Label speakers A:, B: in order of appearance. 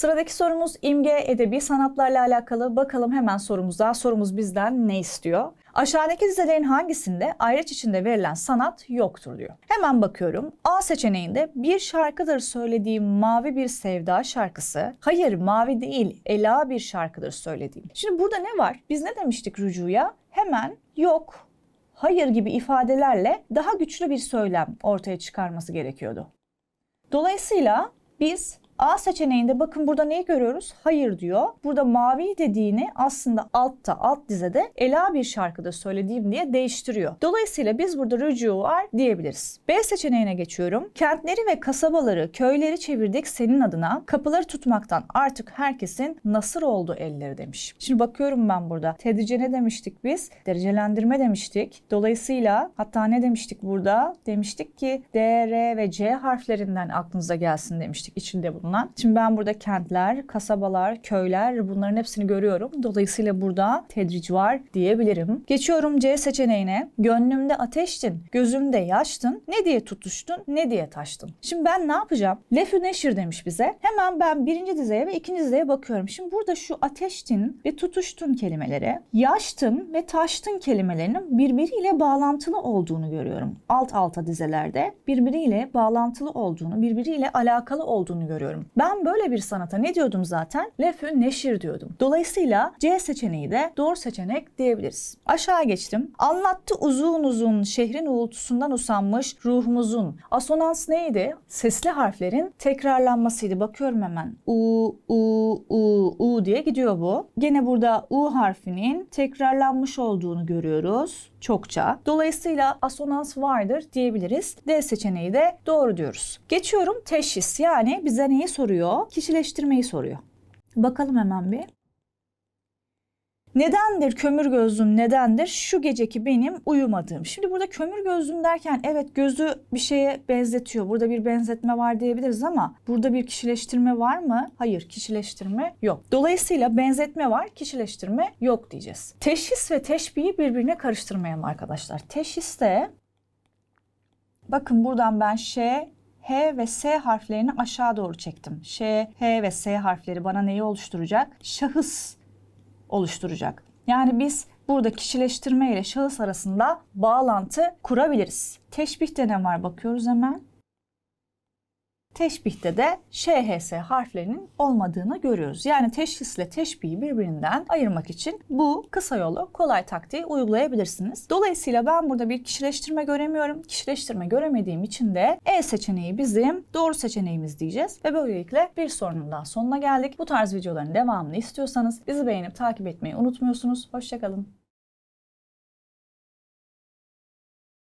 A: Sıradaki sorumuz imge edebi sanatlarla alakalı. Bakalım hemen sorumuza. Sorumuz bizden ne istiyor? Aşağıdaki dizelerin hangisinde ayraç içinde verilen sanat yoktur diyor. Hemen bakıyorum. A seçeneğinde bir şarkıdır söylediğim mavi bir sevda şarkısı. Hayır mavi değil ela bir şarkıdır söylediğim. Şimdi burada ne var? Biz ne demiştik rücuya? Hemen yok, hayır gibi ifadelerle daha güçlü bir söylem ortaya çıkarması gerekiyordu. Dolayısıyla biz A seçeneğinde bakın burada neyi görüyoruz? Hayır diyor. Burada mavi dediğini aslında altta, alt dizede ela bir şarkıda söylediğim diye değiştiriyor. Dolayısıyla biz burada rücu var diyebiliriz. B seçeneğine geçiyorum. Kentleri ve kasabaları, köyleri çevirdik senin adına. Kapıları tutmaktan artık herkesin nasır oldu elleri demiş. Şimdi bakıyorum ben burada. Tedrice ne demiştik biz? Derecelendirme demiştik. Dolayısıyla hatta ne demiştik burada? Demiştik ki D, R ve C harflerinden aklınıza gelsin demiştik içinde bulunan. Şimdi ben burada kentler, kasabalar, köyler bunların hepsini görüyorum. Dolayısıyla burada tedric var diyebilirim. Geçiyorum C seçeneğine. Gönlümde ateştin, gözümde yaştın. Ne diye tutuştun, ne diye taştın. Şimdi ben ne yapacağım? Lefü neşir demiş bize. Hemen ben birinci dizeye ve ikinci dizeye bakıyorum. Şimdi burada şu ateştin ve tutuştun kelimeleri, yaştın ve taştın kelimelerinin birbiriyle bağlantılı olduğunu görüyorum. Alt alta dizelerde birbiriyle bağlantılı olduğunu, birbiriyle alakalı olduğunu görüyorum. Ben böyle bir sanata ne diyordum zaten? Lefü neşir diyordum. Dolayısıyla C seçeneği de doğru seçenek diyebiliriz. Aşağı geçtim. Anlattı uzun uzun şehrin uğultusundan usanmış ruhumuzun. Asonans neydi? Sesli harflerin tekrarlanmasıydı. Bakıyorum hemen. U, U, U, U diye gidiyor bu. Gene burada U harfinin tekrarlanmış olduğunu görüyoruz çokça. Dolayısıyla asonans vardır diyebiliriz. D seçeneği de doğru diyoruz. Geçiyorum teşhis yani bize neyi soruyor? Kişileştirmeyi soruyor. Bakalım hemen bir. Nedendir kömür gözlüm nedendir şu geceki benim uyumadığım. Şimdi burada kömür gözlüm derken evet gözü bir şeye benzetiyor. Burada bir benzetme var diyebiliriz ama burada bir kişileştirme var mı? Hayır kişileştirme yok. Dolayısıyla benzetme var kişileştirme yok diyeceğiz. Teşhis ve teşbihi birbirine karıştırmayalım arkadaşlar. Teşhiste bakın buradan ben Ş, H ve S harflerini aşağı doğru çektim. Ş, H ve S harfleri bana neyi oluşturacak? Şahıs oluşturacak. Yani biz burada kişileştirme ile şahıs arasında bağlantı kurabiliriz. Teşbihte ne var bakıyoruz hemen. Teşbihte de ŞHS harflerinin olmadığını görüyoruz. Yani teşhisle teşbihi birbirinden ayırmak için bu kısa yolu kolay taktiği uygulayabilirsiniz. Dolayısıyla ben burada bir kişileştirme göremiyorum. Kişileştirme göremediğim için de E seçeneği bizim doğru seçeneğimiz diyeceğiz. Ve böylelikle bir sorunun daha sonuna geldik. Bu tarz videoların devamını istiyorsanız bizi beğenip takip etmeyi unutmuyorsunuz. Hoşçakalın.